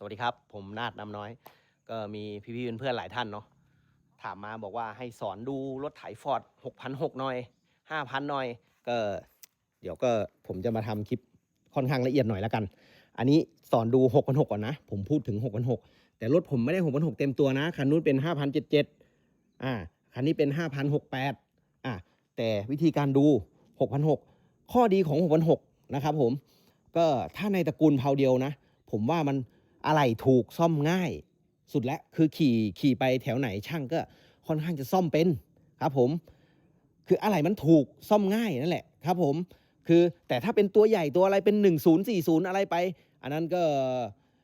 สวัสดีครับ ผมนาดน้ำน้อย ก็มีพี่ๆเพื่อนๆหลายท่านเนาะถามมาบอกว่าให้สอนดูรถไถฟอร์ด6,600หน่อย5,000หน่อย ก็เดี๋ยวก็ผมจะมาทำคลิปค่อนข้างละเอียดหน่อยแล้วกัน อันนี้สอนดู6,600ก่อนนะ ผมพูดถึง6,600แต่รถผมไม่ได้6,600เต็มตัวนะ คันนู้นเป็น5,777อ่า คันนี้เป็น5,068อ่าแต่วิธีการดู6,600ข้อดีของ6,600นะครับผม ก็ถ้าในตระกูลเพาเดียวนะ ผมว่ามัน อะไรถูกซ่อมง่าย สุดแล้วคือขี่ขี่ไปแถวไหนช่างก็ค่อนข้างจะซ่อมเป็นครับผม คืออะไรมันถูกซ่อมง่ายนั่นแหละครับผมคือแต่ถ้าเป็นตัวใหญ่ตัวอะไรเป็น 1040 อะไรไป อันนั้นก็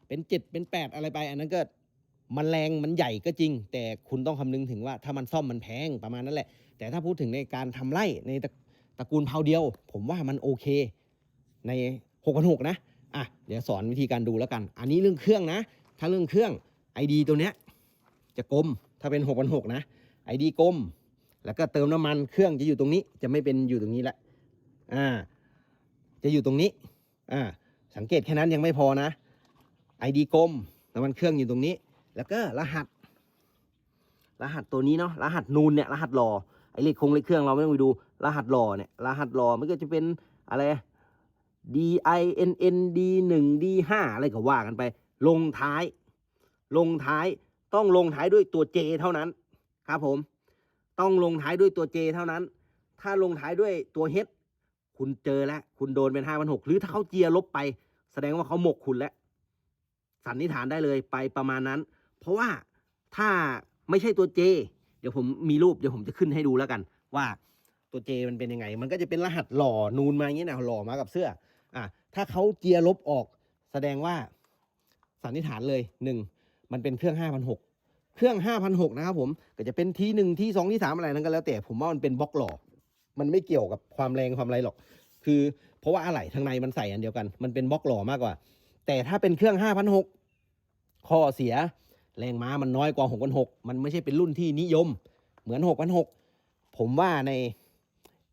เป็น 7 เป็น 8 อะไรไป อันนั้นก็มันแรงมันใหญ่ก็จริง แต่คุณต้องคำนึงถึงว่าถ้ามันซ่อมมันแพงประมาณนั้นแหละ แต่ถ้าพูดถึงในการทำไร่ในตระตระกูลเพาเดียว ผมว่ามันโอเค ใน 6,600นะ อะเดี๋ยวสอนวิธีการดูแล้วกัน อันนี้เรื่องเครื่องนะ ถ้าเรื่องเครื่อง ID ตัวเนี้ยจะกลม ถ้าเป็น6,600นหนะ ID กลม แล้วก็เติมน้ำมันเครื่องจะอยู่ตรงนี้ จะไม่เป็นอยู่ตรงนี้ละอ่า จะอยู่ตรงนี้ อ่า สังเกตแค่นั้นยังไม่พอนะ ID กลม น้ำมันเครื่องอยู่ตรงนี้ แล้วก็รหัส รหัสตัวนี้เนาะ รหัสนูนเนี่ย รหัสรอไอเลขคงเลขเครื่องเราไม่ต้องไปดู รหัสรอเนี่ย รหัสรอมันก็จะเป็นอะไร D I N N D 1 D 5 อะไรก็ว่ากันไป ลงท้าย ลงท้ายต้องลงท้ายด้วยตัว J เท่านั้นครับผม ต้องลงท้ายด้วยตัว J เท่านั้น ถ้าลงท้ายด้วยตัว H คุณเจอแล้ว คุณโดนเป็น5 6 0 0หรือถ้าเขาเจียลบไป แสดงว่าเขาหมกคุณแล้ว สันนิษฐานได้เลยไปประมาณนั้น เพราะว่าถ้าไม่ใช่ตัว J เดี๋ยวผมมีรูปเดี๋ยวผมจะขึ้นให้ดูแล้วกัน ว่าตัว J มันเป็นยังไง มันก็จะเป็นรหัสหล่อนูนมาอย่างนี้นะหล่อมากับเสื้อ อะถ้าเขาเจียลบออกแสดงว่าสันนิษฐานเลยหนึ่งมันเป็นเครื่อง 5,600 เครื่อง 5,600 นะครับผมก็จะเป็นทีหนึ่งที่สองที่สามอะไรนั้นก็แล้วแต่ผมว่ามันเป็นบล็อกหล่อมันไม่เกี่ยวกับความแรงความอะไรหรอก คือเพราะว่าอะไหล่ทางในมันใส่อันเดียวกัน มันเป็นบล็อกหล่อมากกว่า แต่ถ้าเป็นเครื่อง 5,600 ข้อเสียแรงม้ามันน้อยกว่า 6,600 มันไม่ใช่เป็นรุ่นที่นิยม เหมือน 6,600 ผมว่าใน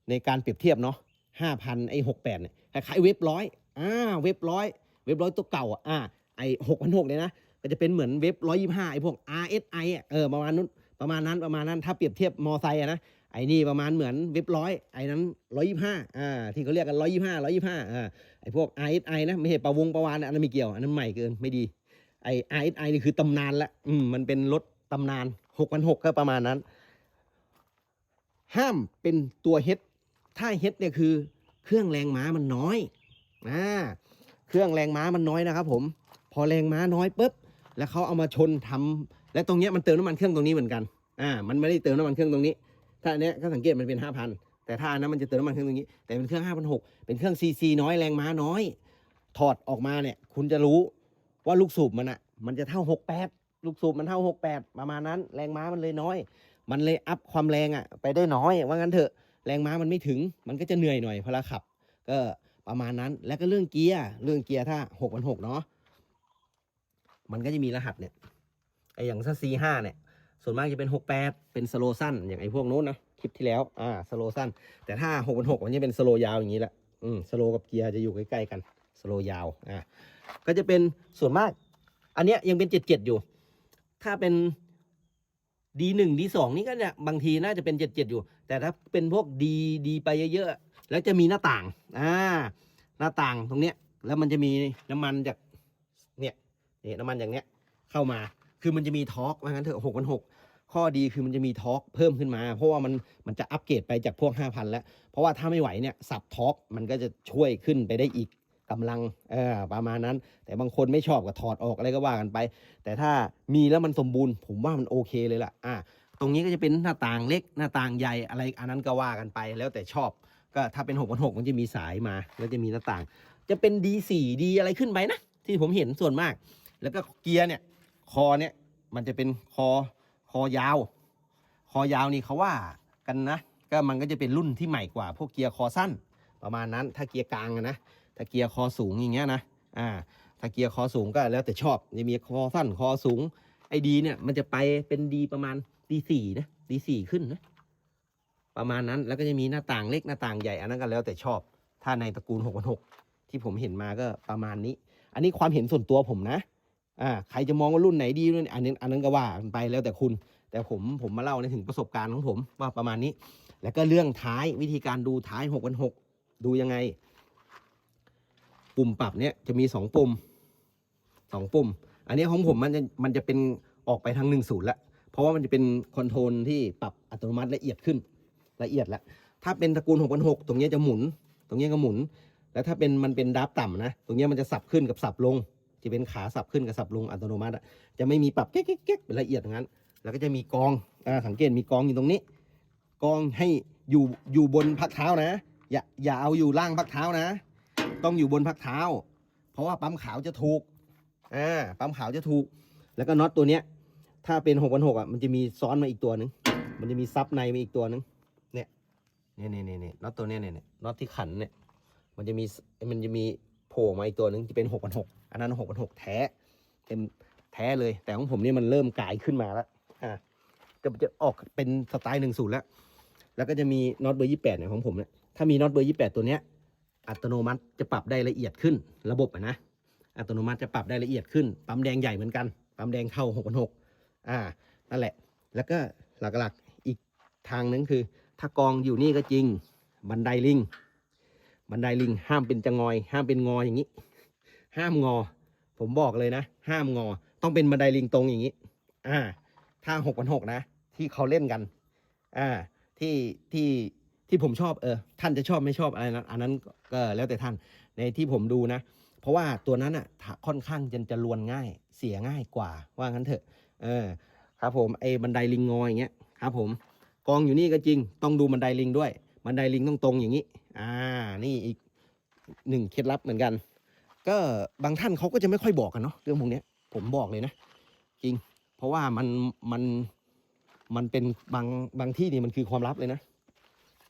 ในการเปรียบเทียบเนาะ5,000ไอ้68เนี่ย คล้ายๆเว็บร้อยอ่าเว็บร้อยเว็บร้อยตัวเก่าอ่าไอ้หกพันหกเนี่ยนะก็จะเป็นเหมือนเว็บร้อยยี่ห้าไอ้พวก RSI อะเออประมาณนั้นประมาณนั้นประมาณนั้นถ้าเปรียบเทียบมอไซค์นะไอ้นี่ประมาณเหมือนเว็บร้อยไอ้นั้นร้อยยี่ห้าอ่าที่เขาเรียกกันร้อยยี่ห้าร้อยยี่ห้าอ่าไอ้พวก RSI นะไม่ใช่ประวงประวานอันนั้นไม่เกี่ยวอันนั้นใหม่เกินไม่ดีไอ้ RSI นี่คือตำนานละอืมมันเป็นรถตำนานหกพันหกก็ประมาณนั้น ห้ามเป็นตัวเฮดถ้าเฮดเนี่ยคือ เครื่องแรงม้ามันน้อยอ่าเครื่องแรงม้ามันน้อยนะครับ ผม พอแรงม้าน้อยปุ๊บแล้วเขาเอามาชนทำและตรงเนี้ยมันเติมน้ำมันเครื่องตรงนี้เหมือนกันอ่ามันไม่ได้เติมน้ำมันเครื่องตรงนี้ ถ้าอันเนี้ยก็สังเกตมันเป็นห้าพันแต่ถ้าอันนั้นมันจะเติมน้ำมันเครื่องตรงนี้ แต่เป็นเครื่องห้าพันหกเป็นเครื่องซีซีน้อยแรงม้าน้อย ถอดออกมาเนี่ย คุณจะรู้ว่าลูกสูบมันอะมันจะเท่าหกแปดลูกสูบมันเท่าหกแปดประมาณนั้น แรงม้ามันเลยน้อย มันเลยอัพความแรงอะไปได้น้อยว่างั้นเถอะ แรงม้ามันไม่ถึง มันก็จะเหนื่อยหน่อยพอเราขับ ก็ประมาณนั้นแล้วก็เรื่องเกียร์เรื่องเกียร์ถ้าหกพันหกเนาะมันก็จะมีรหัสเนี่ยไออย่างถ้า C ห้าเนี่ย ส่วนมากจะเป็นหกแปดเป็นสโลสั้นอย่างไอพวกนู้นนะคลิปที่แล้วอ่าสโลสั้น แต่ถ้าหกพันหกมันจะเป็นสโลยาวอย่างนี้แหละอืมสโลกับเกียร์จะอยู่ใกล้ๆกันสโลยาวอ่าก็จะเป็นส่วนมาก อันเนี้ยยังเป็นเจ็ดเจ็ดอยู่ ถ้าเป็น D หนึ่ง D สองนี่ก็เนี่ยบางทีน่าจะเป็นเจ็ดเจ็ดอยู่ แต่ถ้าเป็นพวก D D ไปเยอะๆแล้วจะมีหน้าต่างอ่าหน้าต่างตรงเนี้ยแล้วมันจะมีน้ำมันจากเนี่ยนี่น้ำมันอย่างเนี้ยเข้ามาคือมันจะมีทอร์กว่างั้นเถอะหกพันหกข้อดีคือมันจะมีทอร์กเพิ่มขึ้นมา เพราะว่ามันมันจะอัปเกรดไปจากพวกห้าพันแล้ว เพราะว่าถ้าไม่ไหวเนี่ยสับทอร์กมันก็จะช่วยขึ้นไปได้อีกกำลังเออประมาณนั้น แต่บางคนไม่ชอบก็ถอดออกอะไรก็ว่ากันไป แต่ถ้ามีแล้วมันสมบูรณ์ ผมว่ามันโอเคเลยล่ะอ่า ตรงนี้ก็จะเป็นหน้าต่างเล็กหน้าต่างใหญ่อะไรอันนั้นก็ว่ากันไปแล้วแต่ชอบ ก็ถ้าเป็น6กพันหมันจะมีสายมาแล้วจะมีหน้าต่าง จะเป็น D4 D อะไรขึ้นไปนะ ที่ผมเห็นส่วนมาก แล้วก็เกียร์เนี่ยคอเนี่ยมันจะเป็นคอคอยาว คอยาวนี่เขาว่ากันนะ ก็มันก็จะเป็นรุ่นที่ใหม่กว่า พวกเกียร์คอสั้น ประมาณนั้น ถ้าเกียร์กลางนะถ้าเกียร์คอสูงอย่างเงี้ยนะอ่าถ้าเกียร์คอสูงก็แล้วแต่ชอบจะมีคอสั้นคอสูงไอ้ดีเนี่ยมันจะไปเป็นดีประมาณ ดีสี่นะดีสี่ขึ้นนะ ประมาณนั้นแล้วก็จะมีหน้าต่างเล็กหน้าต่างใหญ่อันนั้นก็แล้วแต่ชอบ ถ้าในตระกูล6 6 0ที่ผมเห็นมาก็ประมาณนี้ อันนี้ความเห็นส่วนตัวผมนะ อ่า ใครจะมองว่ารุ่นไหนดีรุ่นอันนี้อันนั้นก็ว่าไปแล้วแต่คุณ แต่ผมผมมาเล่าในถึงประสบการณ์ของผมว่าประมาณนี้ แล้วก็เรื่องท้ายวิธีการดูท้ายหกพันหกดูยังไง ปุ่มปรับเนี่ยจะมีสองปุ่มสองปุ่ม อันนี้ของผมมันจะมันจะเป็นออกไปทางหนึ่งศูนย์ละ เพราะว่ามันจะเป็นคอนโทรลที่ปรับอัตโนมัติละเอียดขึ้นละเอียดแล้วถ้าเป็นตระกูลหกพันหกตรงนี้จะหมุน ตรงนี้ก็หมุน แล้วถ้าเป็นมันเป็นดับต่ำนะ ตรงนี้มันจะสับขึ้นกับสับลง จะเป็นขาสับขึ้นกับสับลงอัตโนมัติจะไม่มีปรับแก๊กแก๊กเป็นละเอียดอย่างนั้น แล้วก็จะมีกองอ่าสังเกตมีกองอยู่ตรงนี้ กองให้อยู่อยู่บนพักเท้านะ อย่าอย่าเอาอยู่ล่างพักเท้านะ ต้องอยู่บนพักเท้า เพราะว่าปั๊มขาวจะถูกอ่าปั๊มขาวจะถูก แล้วก็น็อตตัวเนี้ย ถ้าเป็นหกพันหกอะมันจะมีซ้อนมาอีกตัวหนึ่งมันจะมีซับในมาอีกตัวหนึ่งเนี่ยเนี่ยเนี่ยเนี่ยน็อตตัวเนี้ยเนี่ยเนี่ยน็อตที่ขันเนี่ยมันจะมีมันจะมีโผล่มาอีกตัวหนึ่งจะเป็นหกพันหกอันนั้นหกพันหกแท้เป็นแท้เลย แต่ของผมนี่มันเริ่มกายขึ้นมาแล้วอ่าจะจะออกเป็นสไตล์หนึ่งศูนย์แล้ว แล้วก็จะมีน็อตเบอร์ยี่แปดเนี่ยของผมเนี่ยถ้ามีน็อตเบอร์ยี่แปดตัวเนี้ยอัตโนมัติจะปรับได้ละเอียดขึ้น ระบบอะนะอัตโนมัติจะปรับได้ละเอียดขึ้นปั๊มแดงใหญ่เหมือนกันปั๊มแดงเข้าหกพันหก อ่านั่นแหละ แล้วก็หลักๆอีกทางนึงคือ ถ้ากองอยู่นี่ก็จริง บันไดลิง บันไดลิงห้ามเป็นจะงอย ห้ามเป็นงออย่างนี้ ห้ามงอ ผมบอกเลยนะ ห้ามงอ ต้องเป็นบันไดลิงตรงอย่างนี้ อ่า ถ้าหกพันหกนะ ที่เขาเล่นกัน อ่า ที่ที่ที่ผมชอบเออ ท่านจะชอบไม่ชอบอะไรนะอันนั้นก็แล้วแต่ท่าน ในที่ผมดูนะ เพราะว่าตัวนั้นอะค่อนข้างจะจะลวนง่าย เสียง่ายกว่า ว่างั้นเถอะ เออครับผมไอ้บันไดลิงงออย่างเงี้ยครับผมกองอยู่นี่ก็จริง ต้องดูบันไดลิงด้วย บันไดลิงต้องตรงอย่างนี้ อ่า นี่อีกหนึ่งเคล็ดลับเหมือนกัน ก็บางท่านเขาก็จะไม่ค่อยบอกกันเนาะเรื่องพวกนี้ผมบอกเลยนะ จริง เพราะว่ามันมันมันเป็นบางบางที่นี่มันคือความลับเลยนะ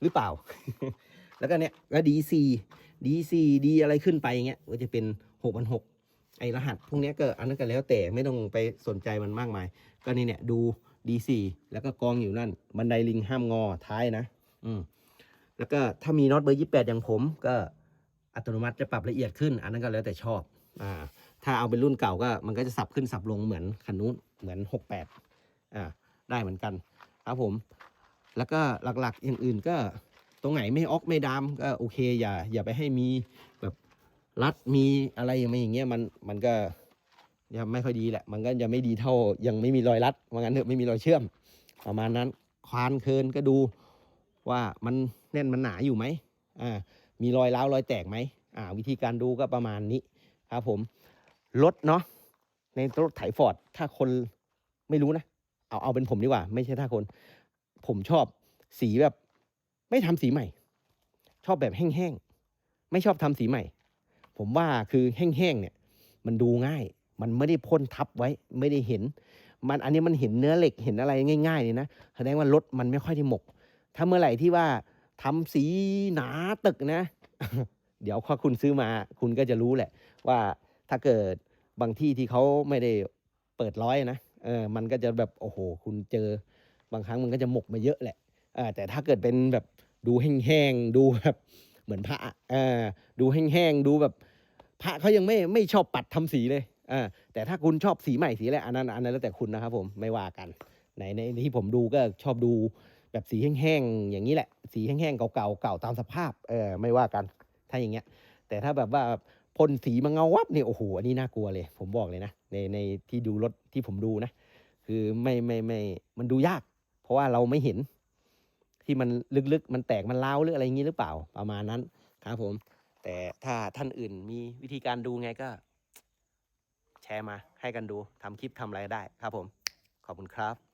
หรือเปล่า แล้วก็เนี้ยก็ดีซีดีซีดีอะไรขึ้นไปอย่างเงี้ยก็จะเป็นหกพันหก ไอรหัสพวกนี้ก็อันนั้นก็แล้วแต่ไม่ต้องไปสนใจมันมากมาย ก็นี่เนี่ยดูดีซีแล้วก็กองอยู่นั่น บันไดลิงห้ามงอท้ายนะ อืมแล้วก็ถ้ามีน็อตเบอร์ยี่แปดอย่างผมก็อัตโนมัติจะปรับละเอียดขึ้น อันนั้นก็แล้วแต่ชอบอ่าถ้าเอาเป็นรุ่นเก่าก็มันก็จะสับขึ้นสับลงเหมือนคันนู้นเหมือนหกแปดอ่าได้เหมือนกันครับผม แล้วก็หลักๆอย่างอื่นก็ตรงไหนไม่ออกไม่ดามก็โอเคอย่าอย่าไปให้มีแบบ รัดมีอะไรอย่างเงี้ยมันมันก็ยังไม่ค่อยดีแหละ มันก็จะไม่ดีเท่ายังไม่มีรอยรัดว่างั้นเถอะไม่มีรอยเชื่อม ประมาณนั้น ควานเคินก็ดูว่ามันแน่นมันหนาอยู่ไหมอ่ามีรอยร้าวรอยแตกไหมอ่า วิธีการดูก็ประมาณนี้ครับผมรถเนาะในรถไถฟอร์ดถ้าคนไม่รู้นะเอาเอาเป็นผมดีกว่า ไม่ใช่ถ้าคน ผมชอบสีแบบ ไม่ทำสีใหม่ ชอบแบบแห้งๆไม่ชอบทำสีใหม่ ผมว่าคือแห้งๆเนี่ยมันดูง่าย มันไม่ได้พ่นทับไว้ไม่ได้เห็น มันอันนี้มันเห็นเนื้อเหล็กเห็นอะไรง่ายๆเลยนะแสดงว่ารถมันไม่ค่อยได้หมก ถ้าเมื่อไหร่ที่ว่าทำสีหนาตึกนะ เดี๋ยวพอคุณซื้อมาคุณก็จะรู้แหละ ว่าถ้าเกิดบางที่ที่เขาไม่ได้เปิดร้อยนะเออมันก็จะแบบโอ้โห คุณเจอบางครั้งมันก็จะหมกมาเยอะแหละออแต่ถ้าเกิดเป็นแบบดูแห้งๆดูแบบ เหมือนพระอะเออดูแห้งๆดูแบบ พระเขายังไม่ไม่ชอบปัดทำสีเลยเออแต่ถ้าคุณชอบสีใหม่สีอะไรอันนั้นอันนั้นแล้วแต่คุณนะครับผมไม่ว่ากันในในที่ผมดูก็ชอบดูแบบสีแห้งๆอย่างนี้แหละ สีแห้งๆเก่าๆเก่าตามสภาพเออไม่ว่ากันถ้าอย่างเงี้ย แต่ถ้าแบบว่าพ่นสีมาเงาวับเนี่ยโอ้โหอันนี้น่ากลัวเลย ผมบอกเลยนะในในที่ดูรถที่ผมดูนะ คือไม่ไม่ไม่มันดูยาก เพราะว่าเราไม่เห็น ที่มันลึกๆ มันแตกมันเล้าหรืออะไรอย่างนี้หรือเปล่าประมาณนั้นครับผม แต่ถ้าท่านอื่นมีวิธีการดูไงก็ แชร์มาให้กันดูทำคลิปทำอะไรได้ครับผม ขอบคุณครับ